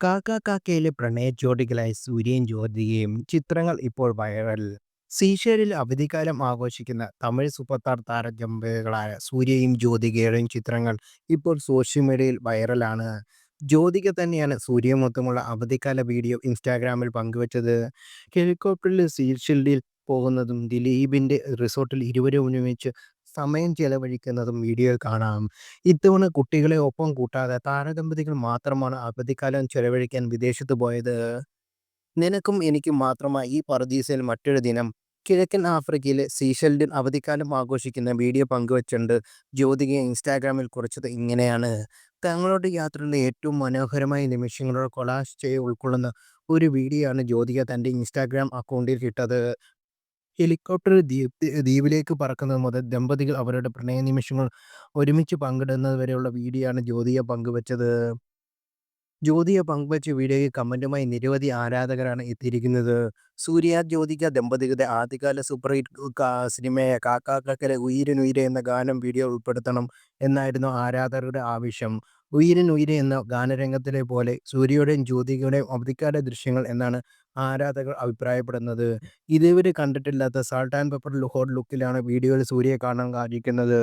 കാക്ക കാക്കയിലെ പ്രണയ ജോഡികളായ സൂര്യൻ ജ്യോതികയും ചിത്രങ്ങൾ ഇപ്പോൾ വൈറൽ. സീഷേലിൽ അവധിക്കാലം ആഘോഷിക്കുന്ന തമിഴ് സൂപ്പർത്താർ താരജമ്പകളായ സൂര്യയും ജ്യോതികയുടെയും ചിത്രങ്ങൾ ഇപ്പോൾ സോഷ്യൽ മീഡിയയിൽ വൈറലാണ്. ജ്യോതിക തന്നെയാണ് സൂര്യയുമൊത്തുമുള്ള അവധിക്കാല വീഡിയോ ഇൻസ്റ്റാഗ്രാമിൽ പങ്കുവച്ചത്. ഹെലികോപ്റ്ററിൽ സീഷിൽഡിൽ പോകുന്നതും ദിലീപിന്റെ റിസോർട്ടിൽ ഇരുവരും ഒരുമിച്ച് സമയം ചെലവഴിക്കുന്നതും വീഡിയോ കാണാം. ഇത്തവണ കുട്ടികളെ ഒപ്പം കൂട്ടാതെ താരദമ്പതികൾ മാത്രമാണ് അവധിക്കാലം ചെലവഴിക്കാൻ വിദേശത്ത് പോയത്. നിനക്കും എനിക്കും മാത്രമായി ഈ പറദീസയിൽ മറ്റൊരു ദിനം. കിഴക്കൻ ആഫ്രിക്കയിലെ സീഷെല്ലിൽ അവധിക്കാലം ആഘോഷിക്കുന്ന വീഡിയോ പങ്കുവച്ചുകൊണ്ട് ജ്യോതിക ഇൻസ്റ്റാഗ്രാമിൽ കുറിച്ചത് ഇങ്ങനെയാണ്. തങ്ങളുടെ യാത്രയിലെ ഏറ്റവും മനോഹരമായ നിമിഷങ്ങളുടെ കൊളാഷ് ചെയ്ത് ഉൾക്കൊള്ളുന്ന ഒരു വീഡിയോയാണ് ജ്യോതിക തന്റെ ഇൻസ്റ്റാഗ്രാം അക്കൗണ്ടിൽ ഇട്ടത്. ഹെലികോപ്റ്ററിൽ ദ്വീപിലേക്ക് പറക്കുന്നത് മുതൽ ദമ്പതികൾ അവരുടെ പ്രണയ നിമിഷങ്ങൾ ഒരുമിച്ച് പങ്കിടുന്നത് വരെയുള്ള വീഡിയോയാണ് ജ്യോതിയ പങ്കുവച്ചത്. ജ്യോതിയെ പങ്കുവച്ച വീഡിയോയ്ക്ക് കമന്റുമായി നിരവധി ആരാധകരാണ് എത്തിയിരിക്കുന്നത്. സൂര്യ ജ്യോതിക ദമ്പതികളുടെ ആദ്യകാല സൂപ്പർ ഹിറ്റ് സിനിമയായ കാക്കാക്കലെ ഉയിരിനുയിരേ എന്ന ഗാനം വീഡിയോ ഉൾപ്പെടുത്തണം എന്നായിരുന്നു ആരാധകരുടെ ആവശ്യം. ഉയിരിനുയിരെ എന്ന ഗാനരംഗത്തിലെ പോലെ സൂര്യയുടെയും ജ്യോതികയുടെയും അവധിക്കാല ദൃശ്യങ്ങൾ എന്നാണ് ആരാധകർ അഭിപ്രായപ്പെടുന്നത്. ഇതുവരെ കണ്ടിട്ടില്ലാത്ത സാൾട്ട് ആൻഡ് പെപ്പർ ഹോട്ട് ലുക്കിലാണ് വീഡിയോയിൽ സൂര്യയെ കാണാൻ സാധിക്കുന്നത്.